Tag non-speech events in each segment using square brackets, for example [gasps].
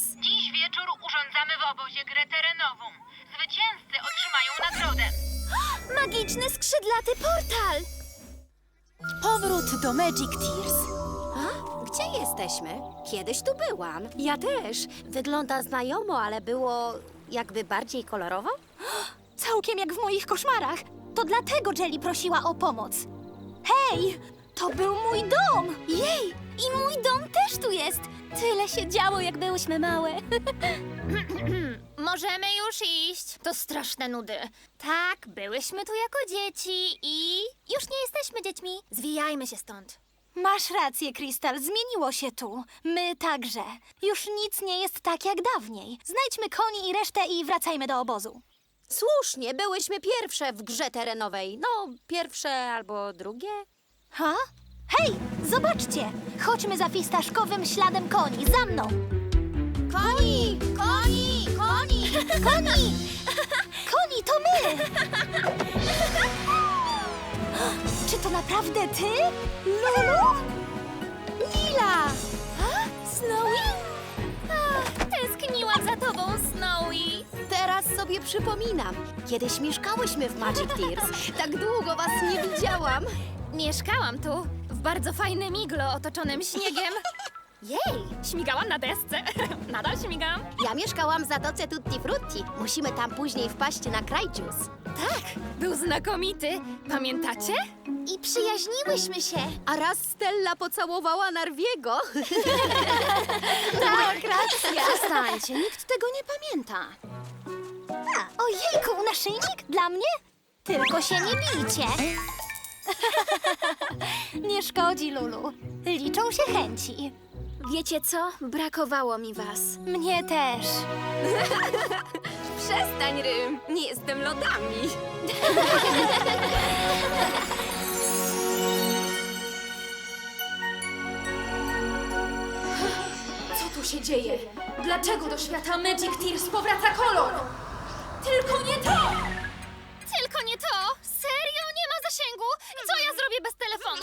Dziś wieczór urządzamy w obozie grę terenową. Zwycięzcy otrzymają nagrodę. [gasps] Magiczny skrzydlaty portal! Powrót do Magic Tears. Gdzie jesteśmy? Kiedyś tu byłam. Ja też. Wygląda znajomo, ale było jakby bardziej kolorowo? [gasps] Całkiem jak w moich koszmarach. To dlatego Jelly prosiła o pomoc. Hej! To był mój dom! Jej! I mój dom też tu jest! Tyle się działo, jak byłyśmy małe. [clears throat] Możemy już iść. To straszne nudy. Tak, byłyśmy tu jako dzieci i już nie jesteśmy dziećmi. Zwijajmy się stąd. Masz rację, Krystal, zmieniło się tu. My także. Już nic nie jest tak jak dawniej. Znajdźmy koni i resztę i wracajmy do obozu. Słusznie, byłyśmy pierwsze w grze terenowej. No, pierwsze albo drugie. Ha? Hej, zobaczcie! Chodźmy za fistaszkowym śladem koni. Za mną! Koni! Koni! Koni! [laughs] Koni! Koni, to my! [gasps] Czy to naprawdę ty? Lulu? Lila! Snowy? Tęskniłam za tobą, Snowy. Teraz sobie przypominam. Kiedyś mieszkałyśmy w Magic Tears. [laughs] Tak długo was nie widziałam. Mieszkałam tu, bardzo fajnym iglo otoczonym śniegiem. [laughs] Jej, śmigałam na desce. [laughs] Nadal śmigam. Ja mieszkałam w Zatoce Tutti Frutti. Musimy tam później wpaść na krajcius. Tak, był znakomity. Pamiętacie? I przyjaźniłyśmy się. A raz Stella pocałowała Narwiego. [laughs] Tak, racja. Przestańcie, nikt tego nie pamięta. Ojejku, naszyjnik? Dla mnie? Tylko się nie bijcie. [laughs] nie szkodzi, Lulu. Liczą się chęci. Wiecie co? Brakowało mi was. Mnie też. [laughs] Przestań, Rym. Nie jestem lodami. [laughs] Co tu się dzieje? Dlaczego do świata Magic Tears powraca kolor? Tylko nie to!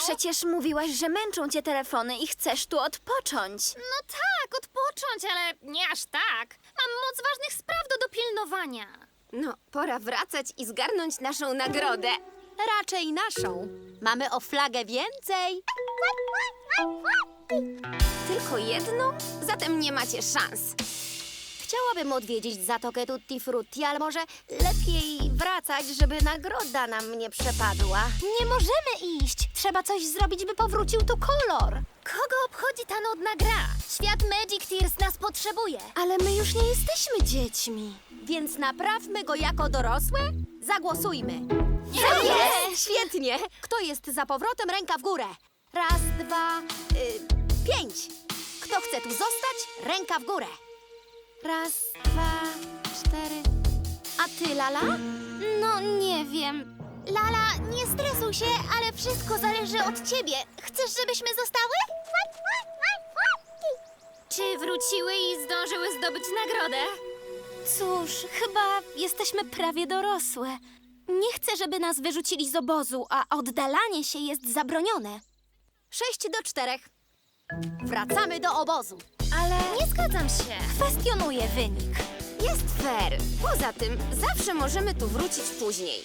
Przecież mówiłaś, że męczą cię telefony i chcesz tu odpocząć. No tak, odpocząć, ale nie aż tak. Mam moc ważnych spraw do dopilnowania. No, pora wracać i zgarnąć naszą nagrodę. Raczej naszą. Mamy o flagę więcej. Tylko jedną? Zatem nie macie szans. Chciałabym odwiedzić Zatokę Tutti Frutti, ale może lepiej wracać, żeby nagroda nam nie przepadła. Nie możemy iść. Trzeba coś zrobić, by powrócił tu kolor. Kogo obchodzi ta nudna gra? Świat Magic Tears nas potrzebuje. Ale my już nie jesteśmy dziećmi. Więc naprawmy go jako dorosłe? Zagłosujmy. Nie! Świetnie! Kto jest za powrotem? Ręka w górę. Raz, dwa, y, pięć. Kto chce tu zostać? Ręka w górę. Raz, dwa, cztery. A ty, Lala? No nie wiem. Lala, nie stresuj się, ale wszystko zależy od ciebie. Chcesz, żebyśmy zostały? Czy wróciły i zdążyły zdobyć nagrodę? Cóż, chyba jesteśmy prawie dorosłe. Nie chcę, żeby nas wyrzucili z obozu, a oddalanie się jest zabronione. Sześć do czterech. Wracamy do obozu. Ale nie zgadzam się. Kwestionuję wynik. Jest fair. Poza tym, zawsze możemy tu wrócić później. [laughs]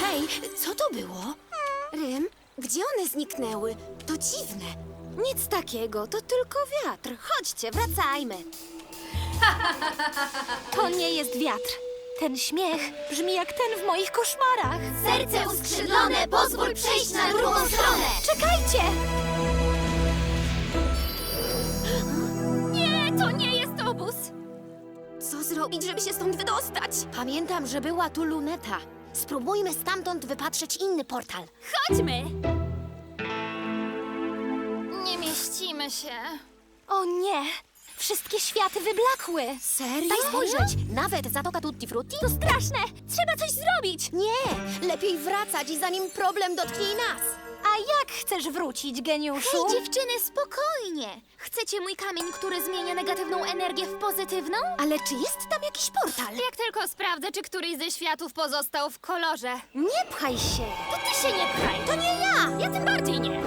Hej, co to było? Rym, gdzie one zniknęły? To dziwne. Nic takiego, to tylko wiatr. Chodźcie, wracajmy. [laughs] To nie jest wiatr. Ten śmiech brzmi jak ten w moich koszmarach. Serce uskrzydlone, pozwól przejść na drugą stronę. Czekajcie! Zrobić, żeby się stąd wydostać? Pamiętam, że była tu luneta. Spróbujmy stamtąd wypatrzeć inny portal. Chodźmy. Nie mieścimy się. O nie! Wszystkie światy wyblakły. Serio? Daj spojrzeć. Nawet Zatoka Tutti Frutti? To straszne! Trzeba coś zrobić! Nie, lepiej wracać, zanim problem dotknie i nas. Chcesz wrócić, geniuszu? Hej, dziewczyny, spokojnie. Chcecie mój kamień, który zmienia negatywną energię w pozytywną? Ale czy jest tam jakiś portal? Jak tylko sprawdzę, czy któryś ze światów pozostał w kolorze. Nie pchaj się. To ty się nie pchaj. To nie ja. Ja tym bardziej nie. [laughs]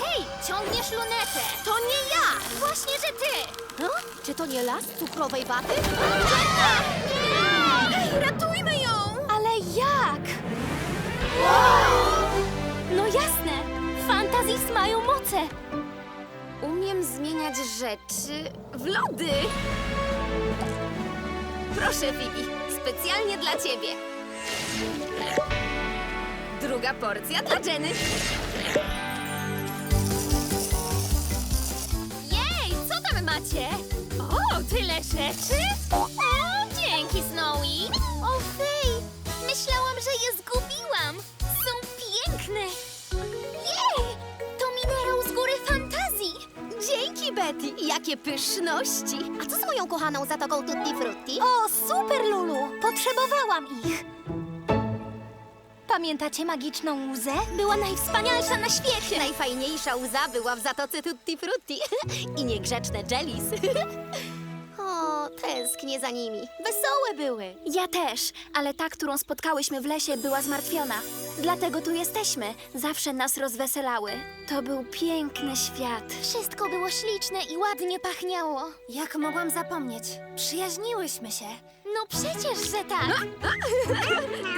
Hej, ciągniesz lunetę. To nie ja! Właśnie, że ty. No? Czy to nie las cukrowej waty? Ej, Umiem zmieniać rzeczy w lody. Proszę, Fibi, specjalnie dla ciebie. Druga porcja dla Jenny. Jej, co tam macie? O, tyle rzeczy? Dzięki, Betty. Jakie pyszności. A co z moją kochaną zatoką Tutti Frutti? O, super, Lulu! Potrzebowałam ich. Pamiętacie magiczną łzę? Była najwspanialsza na świecie. Najfajniejsza łza była w zatoce Tutti Frutti. [laughs] I niegrzeczne jellies. [laughs] o, tęsknię za nimi. Wesołe były. Ja też, ale ta, którą spotkałyśmy w lesie, była zmartwiona. Dlatego tu jesteśmy. Zawsze nas rozweselały. To był piękny świat. Wszystko było śliczne i ładnie pachniało. Jak mogłam zapomnieć? Przyjaźniłyśmy się. No przecież, że tak. [laughs]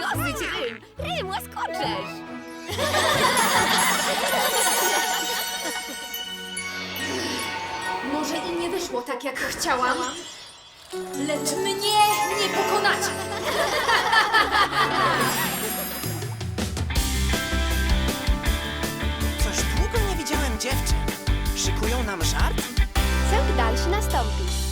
Dosyć rym. Rym, łaskoczesz. [laughs] Może i nie wyszło tak, jak chciałam, lecz mnie nie pokonacie. [laughs] dziewczyn. Szykują nam żart? Cel dalszy nastąpi.